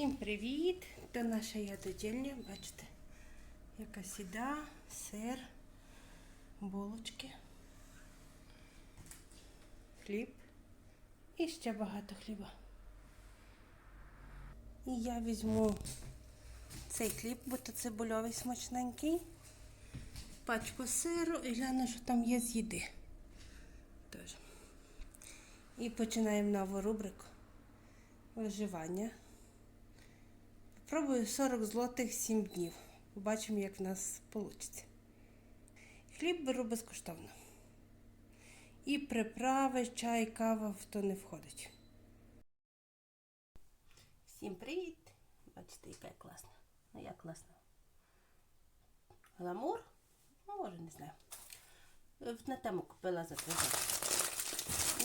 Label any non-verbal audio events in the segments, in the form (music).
Всім привіт! Це наша ядодільня, бачите, яка сіда, сир, булочки, хліб і ще багато хліба. І я візьму цей хліб, бо то цибульовий смачненький, пачку сиру і гляну, що там є з їди. Тож. І починаємо нову рубрику виживання. Пробую 40 злотих 7 днів. Побачимо, як в нас вийде. Хліб беру безкоштовно. І приправи, чай, кава в то не входить. Всім привіт! Бачите, яка я класна. Ну як класна? Гламур? Може, не знаю. На тему купила за презент.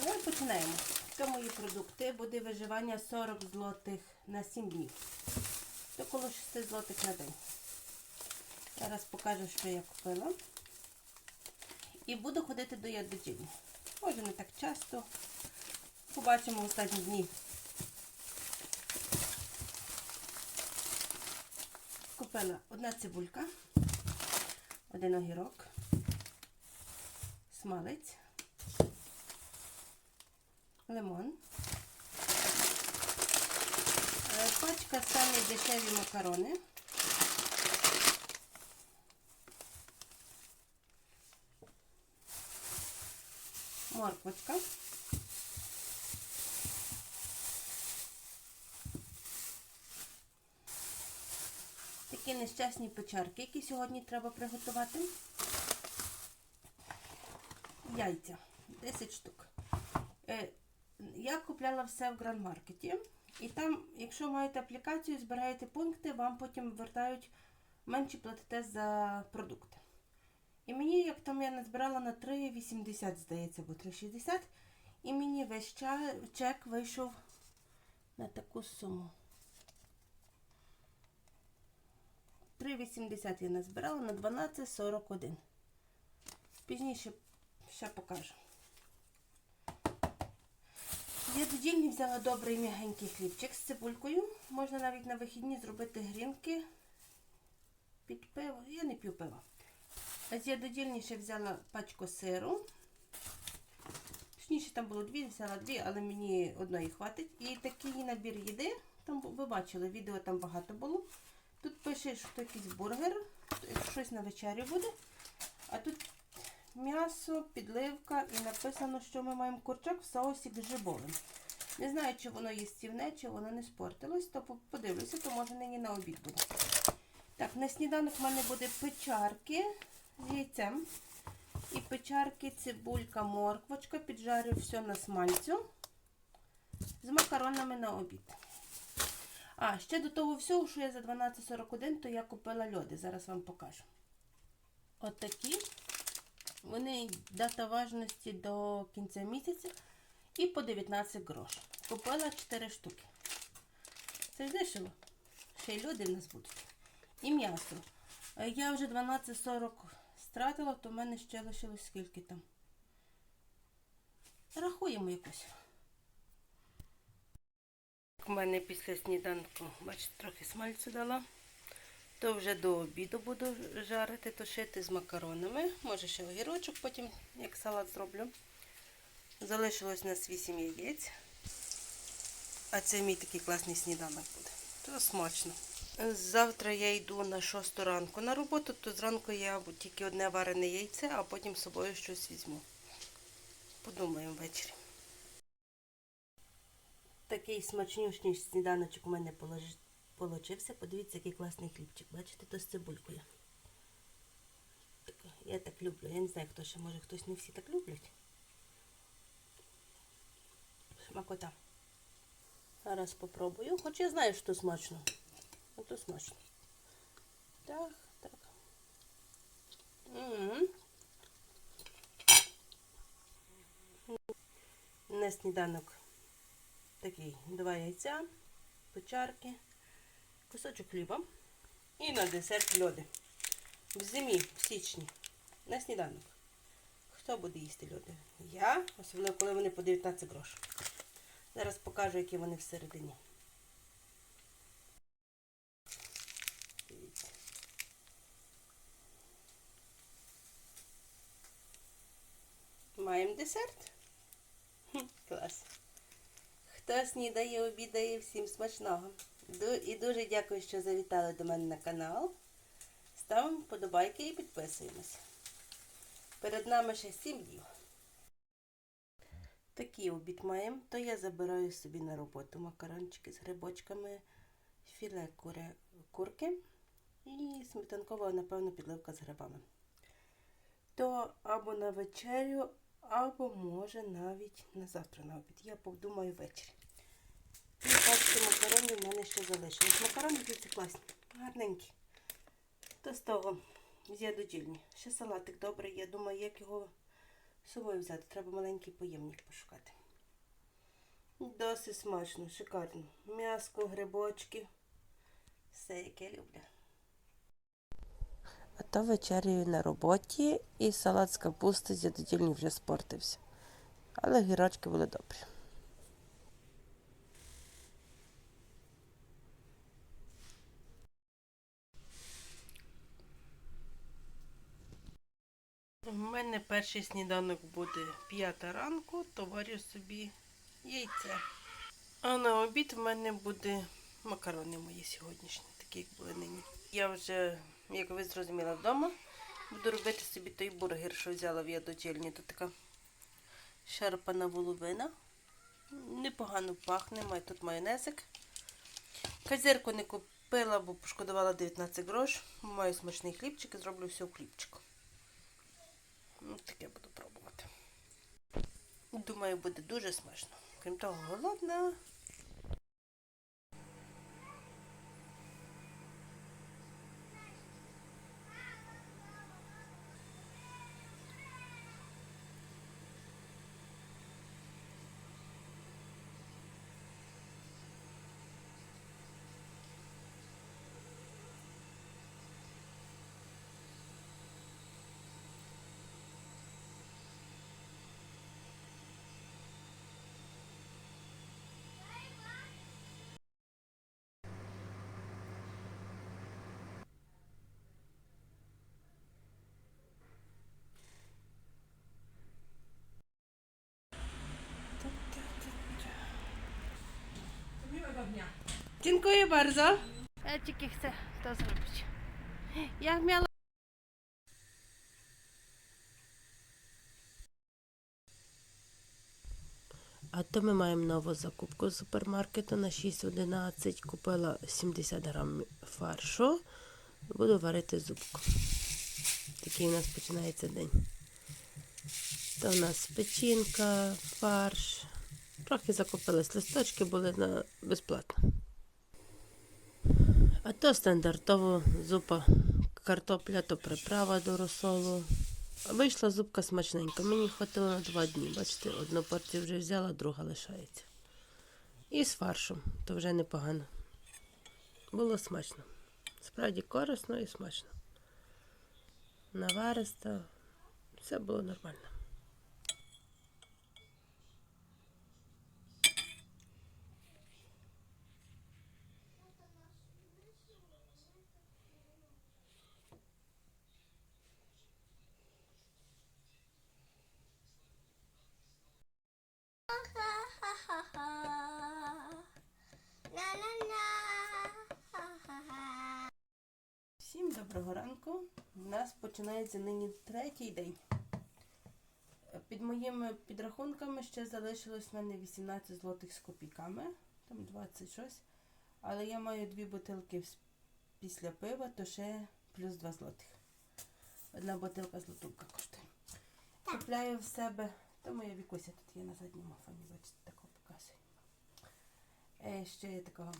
Ну і починаємо. Це мої продукти. Буде виживання 40 злотих на 7 днів. Це коло 6 злотих на день. Зараз покажу, що я купила. І буду ходити до ядочині. Може не так часто. Побачимо останні дні. Купила одна цибулька, один огірок, смалець, лимон. Е, Пачка самі дешеві макарони. Морквочка. Такі нещасні печарки, які сьогодні треба приготувати. Яйця 10 штук. Е, Я купляла все в гранд-маркеті. І там, якщо маєте аплікацію, збираєте пункти, вам потім вертають менше платите за продукти. І мені, як там я назбирала на 3,80, здається, або 3,60, і мені весь чек вийшов на таку суму. 3,80 я назбирала на 12,41. Пізніше ще покажу. Я до дільні взяла добрий м'ягенький хлібчик з цибулькою. Можна навіть на вихідні зробити грінки під пиво. Я не п'ю пива. А з ядодільні ще взяла пачку сиру. Точніше, там було дві, взяла дві, але мені одної хватить. І такий набір їди. Там ви бачили, відео там багато було. Тут пише, що якийсь бургер, щось на вечерю буде. А тут м'ясо, підливка і написано, що ми маємо курчак в соусі грибовим. Не знаю, чи воно їстівне, чи воно не спортилось, то подивлюся, то може нині на обід буде. Так, на сніданок в мене буде печарки з яйцем. І печарки, цибулька, морквочка, піджарю все на смальцю з макаронами на обід. А, ще до того всього, що я за 12,41, то я купила льоди. Зараз вам покажу. Отакі. Вони дата важності до кінця місяця і по 19 грош. Купила 4 штуки. Це дешево. Ще й люди в нас будуть. І м'ясо. Е, Я вже 12,40 стратила, то в мене ще лишилось скільки там. Рахуємо якось. У мене після сніданку, бачите, трохи смальцю дала. То вже до обіду буду жарити, тушити з макаронами. Може ще огірочок потім, як салат зроблю. Залишилось у нас 8 яєць. А це мій такий класний сніданок буде. То смачно. Завтра я йду на 6 ранку на роботу, то зранку я тільки одне варене яйце, а потім з собою щось візьму. Подумаємо ввечері. Такий смачнющий сніданочок у мене положить получився. Подивіться, який класний хлібчик. Бачите, то з цибулькою. Так, я так люблю. Я не знаю, хто ще, може хтось не всі так люблять. Смакота. Зараз попробую. Хоч я знаю, що смачно. А то смачно. Так, так. На сніданок такий два яйця, печарки кусочок хліба і на десерт льоди. В зимі, в січні, на сніданок. Хто буде їсти льоди? Я, особливо, коли вони по 19 грошей. Зараз покажу, які вони всередині. Маємо десерт. Хм, клас. Хто снідає, обідає, всім смачного. І дуже дякую, що завітали до мене на канал. Ставимо вподобайки і підписуємося. Перед нами ще 7 днів. Такий обід маємо, то я забираю собі на роботу макарончики з грибочками, філе кури, курки і сметанкова, напевно, підливка з грибами. То або на вечерю, або може навіть на завтра на обід. Я подумаю ввечері. І бачите, макарони в мене ще залишились. Макарони дивіться класні, гарненькі. То з того з'ядодільні. Ще салатик добрий. Я думаю, як його з собою взяти. Треба маленький поємник пошукати. Досить смачно, шикарно. М'яско, грибочки. Все, як я люблю. А то вечеряю на роботі і салат з капусти з вже спортився. Але гірочки були добрі. У мене перший сніданок буде п'ята ранку, то варю собі яйце. А на обід в мене буде макарони мої сьогоднішні, такі як були нині. Я вже, як ви зрозуміли, вдома буду робити собі той бургер, що взяла в ядочільні. Тут така шарпана воловина. Непогано пахне, має тут майонезик. Казирку не купила, бо пошкодувала 19 грош. Маю смачний хлібчик і зроблю все в хлібчику. Ну, таке буду пробувати. Думаю, буде дуже смачно. Крім того, голодна. Dziękuję bardzo. Ja tільки chcę to zrobić. Jak miała. А то ми маємо нову закупку з супермаркету на 6,11. Купила 70 грам фаршу. Буду варити зубку. Такий у нас починається день. То у нас печінка, фарш. Трохи закупились листочки, були на безплатно. А то стандартово зупа картопля, то приправа до розсолу. Вийшла зубка смачненька. Мені хватило на два дні. Бачите, одну порцію вже взяла, друга лишається. І з фаршем, то вже непогано. Було смачно. Справді корисно і смачно. Наваристо. Все було нормально. Всім доброго ранку. У нас починається нині третій день. Під моїми підрахунками ще залишилось в мене 18 злотих з копійками, там 20 щось. Але я маю дві бутилки після пива, то ще плюс 2 злотих. Одна бутилка злотувка коштує. Купляю в себе, то моя вікуся тут є на задньому фоні, бачите, такого показує. Е, ще є такого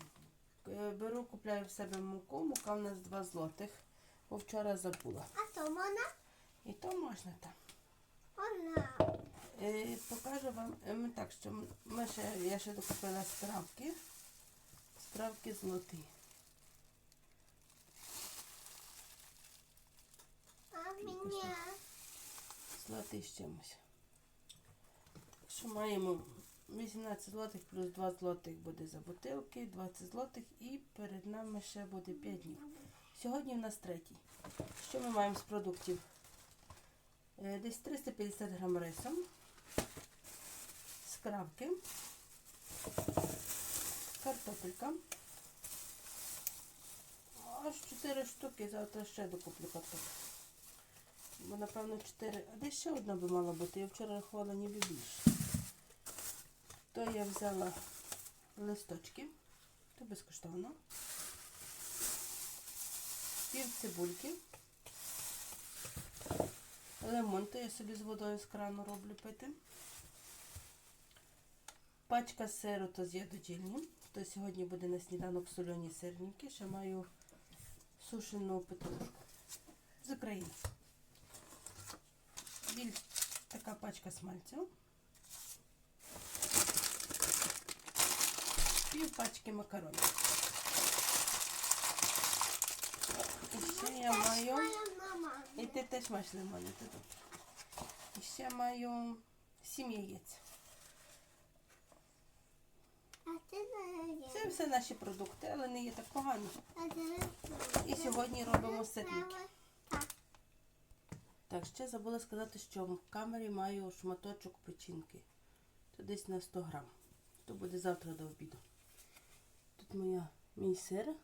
Е, Беру, купляю в себе муку. Мука в нас 2 злотих, бо вчора забула. A to Mona? І то можна там. Е, покажу вам е, так, що ми ще, я ще докупила стравки. Стравки золоті. A mnie. Злотий з чимось. Що маємо 18 злотих плюс 2 злотих буде за бутилки, 20 злотих і перед нами ще буде 5 днів. Сьогодні в нас третій. Що ми маємо з продуктів? Е, Десь 350 грам рису, скравки, картопелька. Аж 4 штуки, завтра ще докуплю картоплю. Бо, напевно, 4. А десь ще одна би мала бути. Я вчора рахувала ніби більше. То я взяла листочки. То безкоштовно. Пів цибульки. Лимон, то я собі з водою з крану роблю пити. Пачка сиру то з ядодільні. То сьогодні буде на сніданок сольоні сирники. Ще маю сушену петрушку з України. Біль така пачка смальцю. Пів пачки макаронів. І ще я маю. І ти теж маєш лимони, ти. І ще маю сім яєць. Це все наші продукти, але не є так погано. І сьогодні робимо сирники. Так. Ще забула сказати, що в камері маю шматочок печінки. То десь на 100 грам. То буде завтра до обіду. Моя мій сир.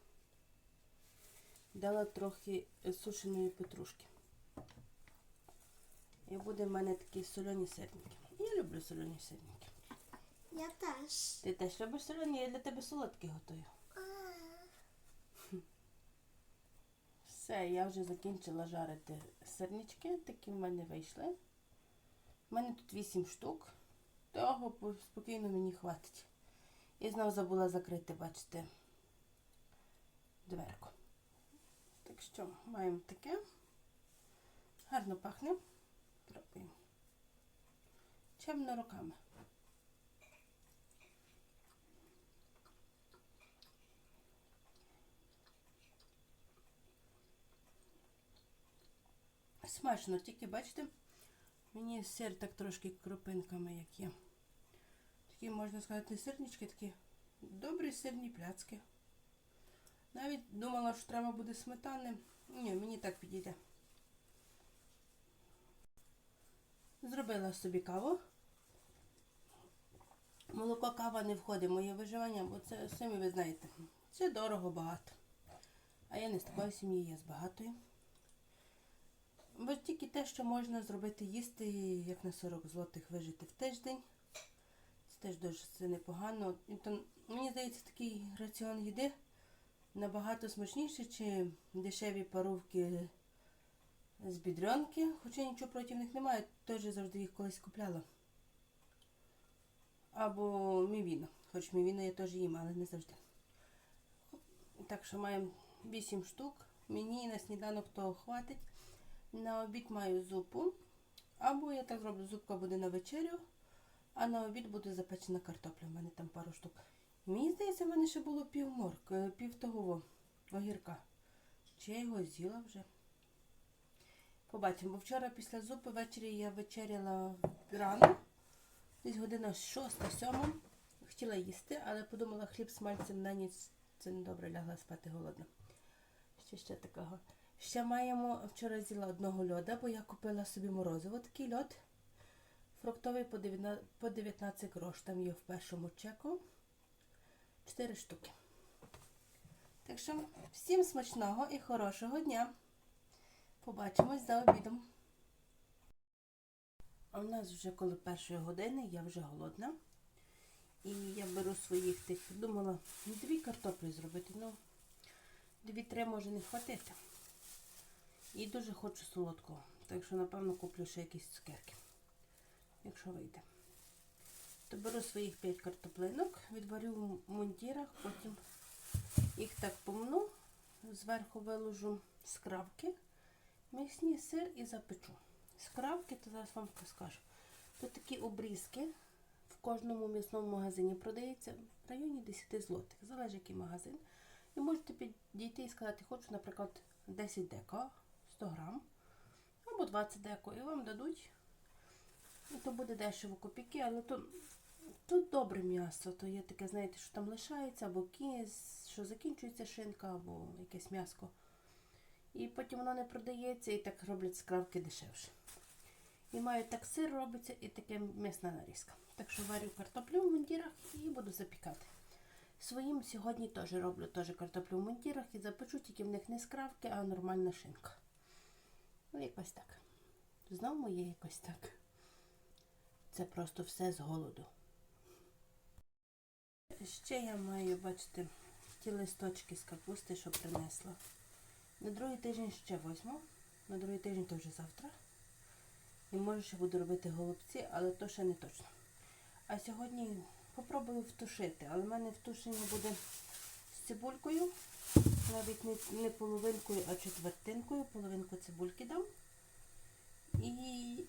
Дала трохи е, сушеної петрушки. І буде в мене такі солені сирники. Я люблю солені сирники. Я теж. Ти теж любиш солені, я для тебе солодкі готую. А, Все, я вже закінчила жарити сирнички, такі в мене вийшли. У мене тут 8 штук. Того спокійно мені хватить. І знову забула закрити, бачите, дверку. Так що, маємо таке. Гарно пахне. Пробуємо. Чемно руками. Смачно, тільки бачите, мені сир так трошки кропинками, як є. Такі, можна сказати, сирнички, такі добрі сирні пляцки. Навіть думала, що треба буде сметани. Ні, мені так підійде. Зробила собі каву. Молоко кава не входить в моє виживання, бо це самі ви знаєте. Це дорого багато. А я не з такої сім'ї, я з багатої. Бо тільки те, що можна зробити їсти, як на 40 злотих вижити в тиждень. Теж дуже непогано. Мені здається, такий раціон їди набагато смачніший, чи дешеві паровки з бідрянки. Хоча нічого проти них немає, теж завжди їх колись купляла. Або мівіно. Хоч мівіно я теж їм, але не завжди. Так що маємо 8 штук. Мені на сніданок того хватить. На обід маю зупу. Або я так зроблю, зупка буде на вечерю, а на обід буде запечена картопля. У мене там пару штук. Мені здається, в мене ще було пів морк, е, пів того огірка. Чи я його з'їла вже? Побачимо. Бо вчора після зупи ввечері я вечеряла рано, десь година 6-7. Хотіла їсти, але подумала, хліб з мальцем на ніч це недобре лягла спати голодна. Ще ще такого. Ще маємо, вчора з'їла одного льода, бо я купила собі морозиво, такий льод. Фруктовий по 19 по 19 грош. Там є в першому чеку. 4 штуки. Так що всім смачного і хорошого дня. Побачимось за обідом. А у нас вже коло першої години, я вже голодна. І я беру своїх тих, думала, дві картоплі зробити. Ну, дві-три може не хватити. І дуже хочу солодкого. Так що, напевно, куплю ще якісь цукерки. Якщо вийде. То беру своїх 5 картоплинок, відварю в мундірах, потім їх так помну, зверху виложу скравки, м'ясні сир і запечу. Скравки, то зараз вам скажу. Тут такі обрізки в кожному м'ясному магазині продається в районі 10 злотих, залежить який магазин. І можете підійти і сказати, хочу, наприклад, 10 деко, 100 грам, або 20 деко, і вам дадуть. І то буде дешево копійки, але то тут добре м'ясо, то є таке, знаєте, що там лишається, або кіз, що закінчується шинка, або якесь м'яско. І потім воно не продається, і так роблять скравки дешевше. І маю так сир робиться і таке м'ясна нарізка. Так що варю картоплю в мундірах і буду запікати. Своїм сьогодні теж роблю теж картоплю в мундірах і запечу, тільки в них не скравки, а нормальна шинка. Ну, якось так. Знов моє якось так. Це просто все з голоду. Ще я маю, бачите, ті листочки з капусти, що принесла. На другий тиждень ще возьму. На другий тиждень то вже завтра. І може ще буду робити голубці, але то ще не точно. А сьогодні попробую втушити, але в мене втушення буде з цибулькою. Навіть не, не половинкою, а четвертинкою. Половинку цибульки дам. І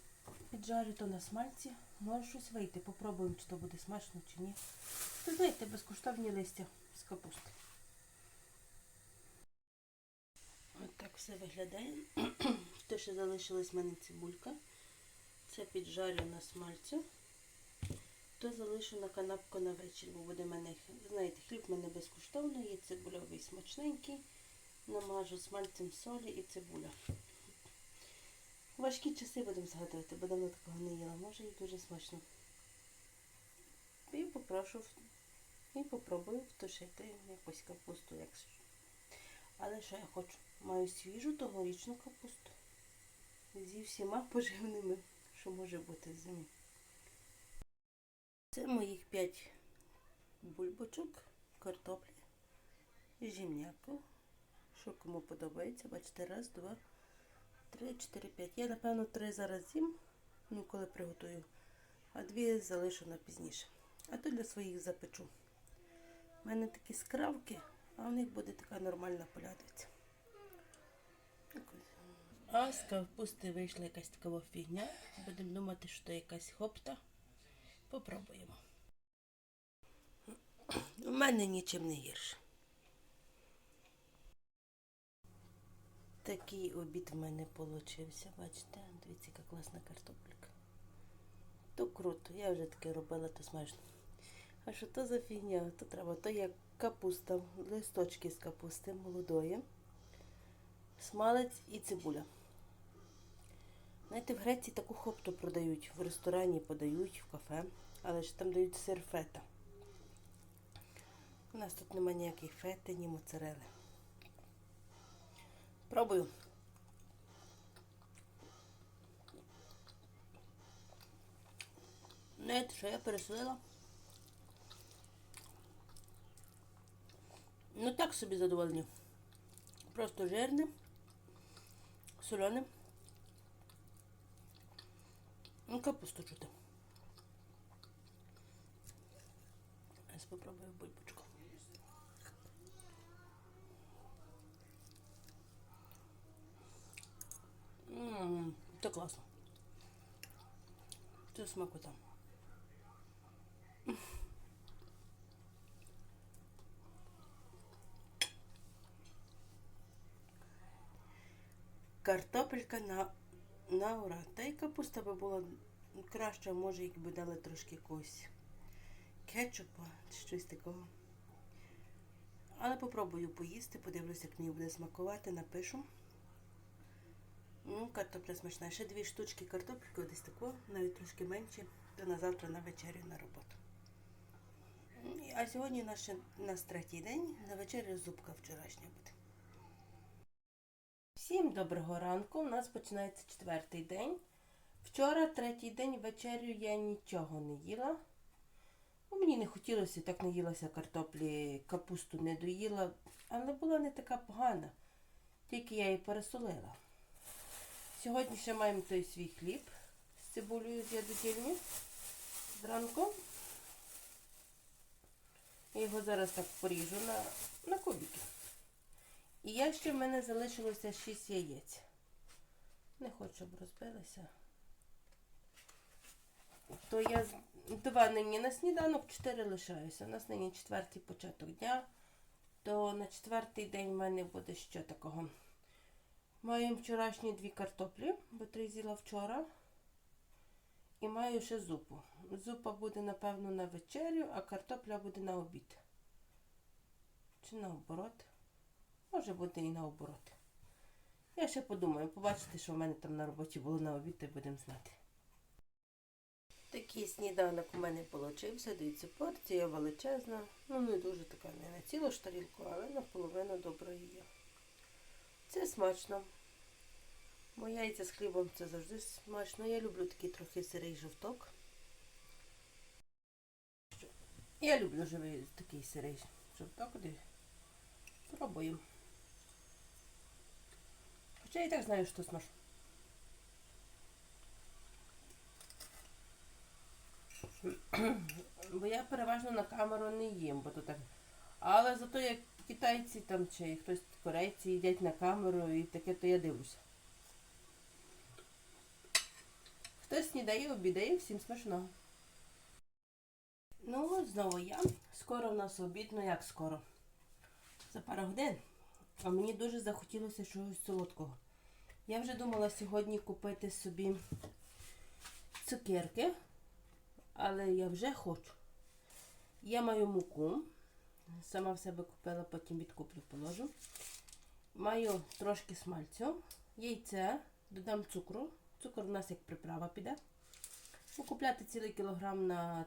піджарю то на смальці. Може щось вийти. Попробуємо, чи то буде смачно, чи ні. Ви знаєте, безкоштовні листя з капусти. Ось так все виглядає. (clears throat) Те, що залишилась в мене цибулька. Це піджарю на смальцю. То залишу на канапку на вечір, бо буде мене, знаєте, хліб в мене безкоштовний, є цибульовий смачненький. Намажу смальцем солі і цибуля. Важкі часи будемо згадувати, бо давно такого не їла. Може і дуже смачно. І попрошу і попробую втушити якусь капусту. Як... Але що я хочу? Маю свіжу тогорічну капусту. Зі всіма поживними, що може бути в зимі. Це моїх 5 бульбочок, картоплі, жімняку. Що кому подобається, бачите, раз, два, три, чотири, п'ять. Я, напевно, три зараз з'їм, ну, коли приготую, а дві залишу на пізніше. А то для своїх запечу. У мене такі скравки, а у них буде така нормальна полядиця. А з капусти вийшла якась така фігня. Будемо думати, що це якась хопта. Попробуємо. У мене нічим не гірше. Такий обід в мене получився. Бачите, дивіться, яка класна картопелька. То круто, я вже таке робила, то смачно. А що то за фігня? То треба, то як капуста, листочки з капусти молодої, смалець і цибуля. Знаєте, в Греції таку хопту продають, в ресторані подають, в кафе, але ж там дають сир фета. У нас тут немає ніяких фети, ні моцарели. Пробую. Знаєте, що я пересолила? Ну так собі задоволені. Просто жирне, солене. Ну, капусту чути. Зараз попробую бульбочку. Ммм, це класно. Це смакота. Картопелька на, на ура. Та й капуста би була краще, може, якби дали трошки якогось кетчупа чи щось такого. Але попробую поїсти, подивлюся, як мені буде смакувати, напишу. Ну, картопля смачна. Ще дві штучки картопельки, десь тако, навіть трошки менше, то на завтра на вечерю на роботу. А сьогодні наш, у нас третій день, на вечерю зубка вчорашня буде. Всім доброго ранку. У нас починається четвертий день. Вчора, третій день, вечерю я нічого не їла. Ну, мені не хотілося, так не їлася картоплі, капусту не доїла, але була не така погана. Тільки я її пересолила. Сьогодні ще маємо той свій хліб з цибулею з ядотільні зранку. Я його зараз так поріжу на, на кубики. І я ще в мене залишилося 6 яєць. Не хочу, щоб розбилися. То я два нині на сніданок, чотири лишаюся. У нас нині четвертий початок дня. То на четвертий день в мене буде що такого. Маю вчорашні дві картоплі, бо три з'їла вчора. І маю ще зупу. Зупа буде, напевно, на вечерю, а картопля буде на обід. Чи наоборот? Може бути і наоборот. Я ще подумаю, побачите, що в мене там на роботі було на обід, то будемо знати. Такий сніданок у мене получився. Дивіться, порція величезна. Ну, не дуже така, не на цілу ж тарілку, але наполовину доброї є. Це смачно. Бо яйця з хлібом це завжди смачно. Я люблю такий трохи сирий жовток. Я люблю живий такий сирий жовток. Пробуємо. Хоча я і так знаю, що смачно. Бо я переважно на камеру не їм, бо то так. Але зато як китайці там чи хтось корейці їдять на камеру і таке, то я дивлюся. Хтось снідає, обідає, всім смачного. Ну, знову я. Скоро в нас обід, ну як скоро? За пару годин. А мені дуже захотілося чогось солодкого. Я вже думала сьогодні купити собі цукерки, але я вже хочу. Я маю муку. Сама в себе купила, потім відкуплю положу. Маю трошки смальцю, яйце, додам цукру. Цукор у нас як приправа піде. Бо Купляти цілий кілограм на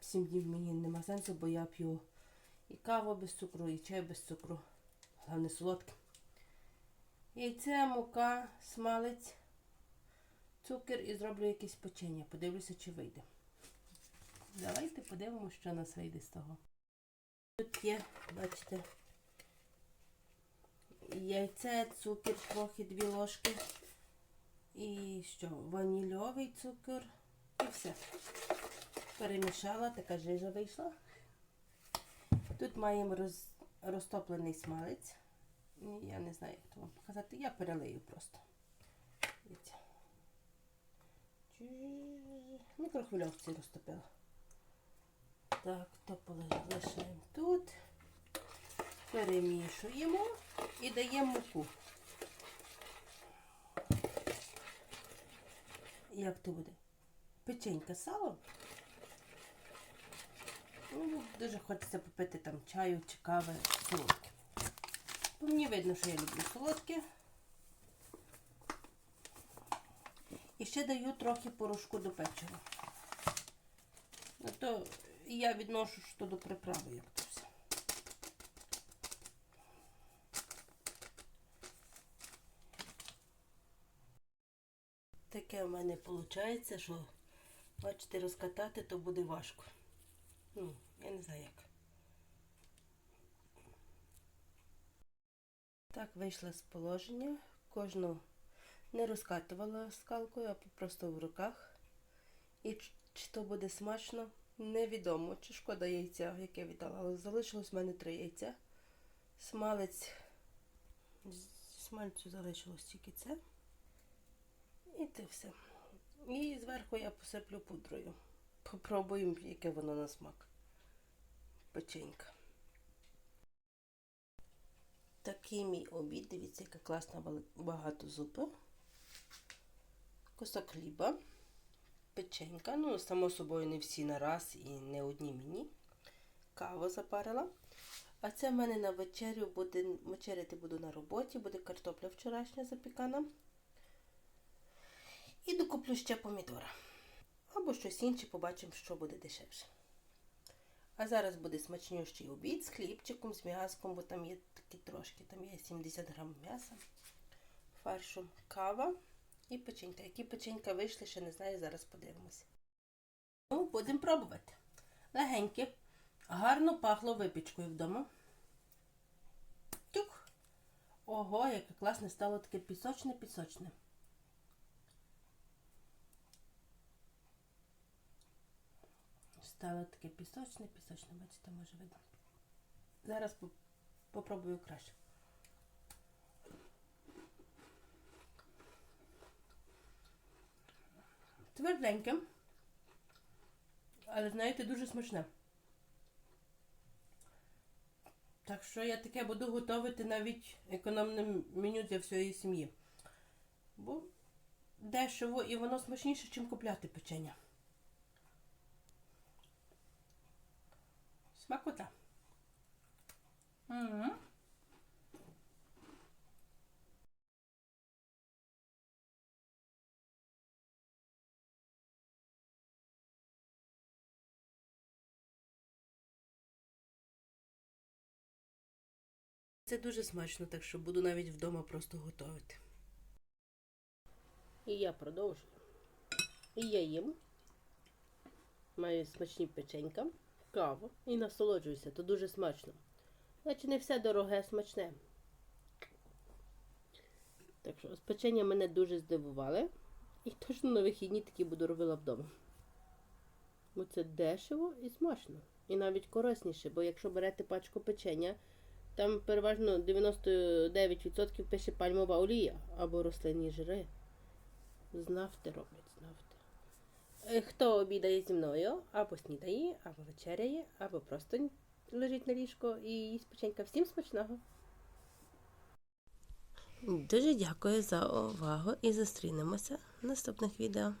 7 днів мені нема сенсу, бо я п'ю і каву без цукру, і чай без цукру. Головне солодке. Яйце, мука, смалець, цукер і зроблю якесь печення. Подивлюся, чи вийде. Давайте подивимося, що у нас вийде з того. Тут є, бачите, яйце, цукер, трохи дві ложки. І що? Ванільовий цукор. І все. Перемішала, така жижа вийшла. Тут маємо роз, розтоплений смалець. Я не знаю, як то вам показати. Я перелию просто. Мікрохвильовці розтопила. Так, то лишаємо тут. Перемішуємо і даємо муку. Як то буде? Печенька з салом. Ну, дуже хочеться попити там чаю чи кави солодке. Бо мені видно, що я люблю солодке. І ще даю трохи порошку до печива. Ну, то я відношу що до приправи, як то все. Таке в мене виходить, що бачите, розкатати, то буде важко. Ну, я не знаю як. Так, вийшла з положення. Кожну не розкатувала скалкою, а просто в руках. І чи то буде смачно, невідомо. Чи шкода яйця, яке віддала. Але залишилось в мене три яйця. Смалець. Смальцю залишилось тільки це. І це все. І зверху я посиплю пудрою. Попробуємо, яке воно на смак. Печенька. Такий мій обід. Дивіться, яка класна багато зупи. Кусок хліба. Печенька. Ну, само собою, не всі на раз і не одні мені. Каву запарила. А це в мене на вечерю буде вечеряти буду на роботі, буде картопля вчорашня запікана. І докуплю ще помідора. Або щось інше, побачимо, що буде дешевше. А зараз буде смачнющий обід з хлібчиком, з м'яском, бо там є такі трошки, там є 70 грам м'яса, фаршу, кава і печенька. Які печенька вийшли, ще не знаю, зараз подивимося. Ну, будемо пробувати. Легеньке, гарно пахло випічкою вдома. Тюк! Ого, яке класне стало таке пісочне-пісочне. Стало таке пісочне, пісочне, бачите, може видно. Зараз по- попробую краще. Тверденьке, але знаєте, дуже смачне. Так що я таке буду готувати навіть економне меню для всієї сім'ї. Бо дешево і воно смачніше, ніж купляти печення. Смакота. Угу. Це дуже смачно, так що буду навіть вдома просто готувати. І я продовжую. І я їм. Маю смачні печенька, каву і насолоджуюся, то дуже смачно. Значить, не все дороге смачне. Так що печення мене дуже здивували. І точно на вихідні такі буду робила вдома. Бо це дешево і смачно. І навіть корисніше, бо якщо берете пачку печення, там переважно 99% пише пальмова олія або рослинні жири. Знавте роблять, знавте. Е, Хто обідає зі мною, або снідає, або вечеряє, або просто лежить на ліжко і їсть печенька. Всім смачного! Дуже дякую за увагу і зустрінемося в наступних відео.